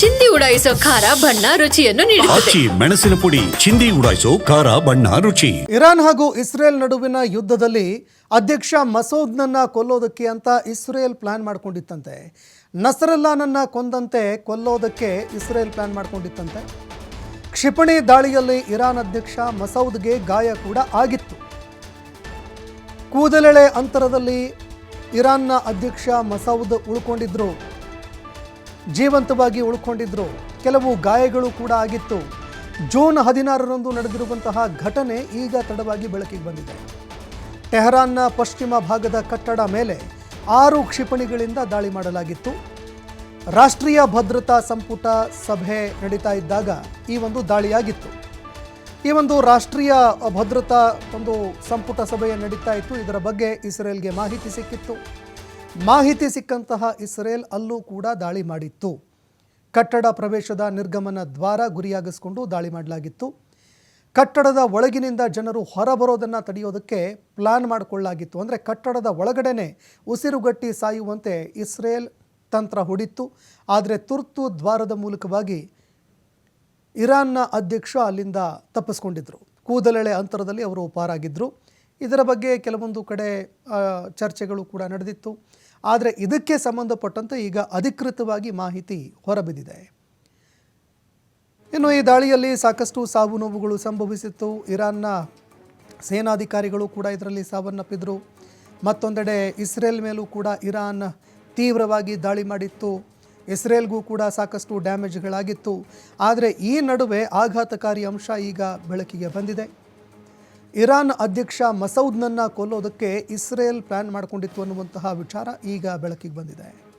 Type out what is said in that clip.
ಚಿಂದಿ ಉಡಾಯಿಸೋ ಖಾರ ಬಣ್ಣ ರುಚಿಯನ್ನು ನೀಡುತ್ತದೆ. ಆಚಿ ಮೆಣಸಿನ ಪುಡಿ ಚಿಂದಿ ಉಡಾಯಿಸೋ ಖಾರ ಬಣ್ಣ ರುಚಿ. ಇರಾನ್ ಹಾಗೂ ಇಸ್ರೇಲ್ ನಡುವಿನ ಯುದ್ಧದಲ್ಲಿ ಅಧ್ಯಕ್ಷ ಮಸೂದ್ನನ್ನ ಕೊಲ್ಲೋದಕ್ಕೆ ಅಂತ ಇಸ್ರೇಲ್ ಪ್ಲಾನ್ ಮಾಡ್ಕೊಂಡಿತ್ತಂತೆ. ನಸರಲ್ಲಾನನ್ನ ಕೊಂದಂತೆ ಕೊಲ್ಲೋದಕ್ಕೆ ಇಸ್ರೇಲ್ ಪ್ಲಾನ್ ಮಾಡ್ಕೊಂಡಿತ್ತಂತೆ. ಕ್ಷಿಪಣಿ ದಾಳಿಯಲ್ಲಿ ಇರಾನ್ ಅಧ್ಯಕ್ಷ ಮಸೌದ್ಗೆ ಗಾಯ ಕೂಡ ಆಗಿತ್ತು. ಕೂದಲೆಳೆ ಅಂತರದಲ್ಲಿ ಇರಾನ್ನ ಅಧ್ಯಕ್ಷ ಮಸೌದ್ ಉಳ್ಕೊಂಡಿದ್ರು. ಜೀವಂತವಾಗಿ ಉಳ್ಕೊಂಡಿದ್ರು. ಕೆಲವು ಗಾಯಗಳು ಕೂಡ ಆಗಿತ್ತು. ಜೂನ್ ಹದಿನಾರರಂದು ನಡೆದಿರುವಂತಹ ಘಟನೆ ಈಗ ತಡವಾಗಿ ಬೆಳಕಿಗೆ ಬಂದಿದೆ. ಟೆಹರಾನ್ನ ಪಶ್ಚಿಮ ಭಾಗದ ಕಟ್ಟಡ ಮೇಲೆ ಆರು ಕ್ಷಿಪಣಿಗಳಿಂದ ದಾಳಿ ಮಾಡಲಾಗಿತ್ತು. ರಾಷ್ಟ್ರೀಯ ಭದ್ರತಾ ಸಂಪುಟ ಸಭೆ ನಡೀತಾ ಇದ್ದಾಗ ಈ ಒಂದು ದಾಳಿಯಾಗಿತ್ತು. ಈ ಒಂದು ರಾಷ್ಟ್ರೀಯ ಭದ್ರತಾ ಒಂದು ಸಂಪುಟ ಸಭೆಯ ನಡೀತಾ ಇತ್ತು. ಇದರ ಬಗ್ಗೆ ಇಸ್ರೇಲ್ಗೆ ಮಾಹಿತಿ ಸಿಕ್ಕಿತ್ತು. ಮಾಹಿತಿ ಸಿಕ್ಕಂತಹ ಇಸ್ರೇಲ್ ಅಲ್ಲೂ ಕೂಡ ದಾಳಿ ಮಾಡಿತ್ತು. ಕಟ್ಟಡ ಪ್ರವೇಶದ ನಿರ್ಗಮನ ದ್ವಾರ ಗುರಿಯಾಗಿಸಿಕೊಂಡು ದಾಳಿ ಮಾಡಲಾಗಿತ್ತು. ಕಟ್ಟಡದ ಒಳಗಿನಿಂದ ಜನರು ಹೊರಬರೋದನ್ನು ತಡೆಯೋದಕ್ಕೆ ಪ್ಲಾನ್ ಮಾಡಿಕೊಳ್ಳಲಾಗಿತ್ತು. ಅಂದರೆ ಕಟ್ಟಡದ ಒಳಗಡೆನೆ ಉಸಿರುಗಟ್ಟಿ ಸಾಯುವಂತೆ ಇಸ್ರೇಲ್ ತಂತ್ರ ಹೊಡಿತ್ತು. ಆದರೆ ತುರ್ತು ದ್ವಾರದ ಮೂಲಕವಾಗಿ ಇರಾನ್ನ ಅಧ್ಯಕ್ಷ ಅಲ್ಲಿಂದ ತಪ್ಪಿಸ್ಕೊಂಡಿದ್ದರು ಕೂದಲೆಳೆ ಅಂತರದಲ್ಲಿ ಅವರು ಪಾರಾಗಿದ್ದರು ಇದರ ಬಗ್ಗೆ ಕೆಲವೊಂದು ಕಡೆ ಚರ್ಚೆಗಳು ಕೂಡ ನಡೆದಿತ್ತು. ಆದರೆ ಇದಕ್ಕೆ ಸಂಬಂಧಪಟ್ಟಂತೆ ಈಗ ಅಧಿಕೃತವಾಗಿ ಮಾಹಿತಿ ಹೊರಬಿದ್ದಿದೆ. ಇನ್ನು ಈ ದಾಳಿಯಲ್ಲಿ ಸಾಕಷ್ಟು ಸಾವು ನೋವುಗಳು ಸಂಭವಿಸಿತ್ತು. ಇರಾನ್ನ ಸೇನಾಧಿಕಾರಿಗಳು ಕೂಡ ಇದರಲ್ಲಿ ಸಾವನ್ನಪ್ಪಿದ್ರು. ಮತ್ತೊಂದೆಡೆ ಇಸ್ರೇಲ್ ಮೇಲೂ ಕೂಡ ಇರಾನ್ ತೀವ್ರವಾಗಿ ದಾಳಿ ಮಾಡಿತ್ತು. ಇಸ್ರೇಲ್ಗೂ ಕೂಡ ಸಾಕಷ್ಟು ಡ್ಯಾಮೇಜ್ಗಳಾಗಿತ್ತು. ಆದರೆ ಈ ನಡುವೆ ಆಘಾತಕಾರಿ ಅಂಶ ಈಗ ಬೆಳಕಿಗೆ ಬಂದಿದೆ. ಇರಾನ್ ಅಧ್ಯಕ್ಷ ಮಸೌದ್ನನ್ನು ಕೊಲ್ಲೋದಕ್ಕೆ ಇಸ್ರೇಲ್ ಪ್ಲಾನ್ ಮಾಡಿಕೊಂಡಿತ್ತು ಅನ್ನುವಂತಹ ವಿಚಾರ ಈಗ ಬೆಳಕಿಗೆ ಬಂದಿದೆ.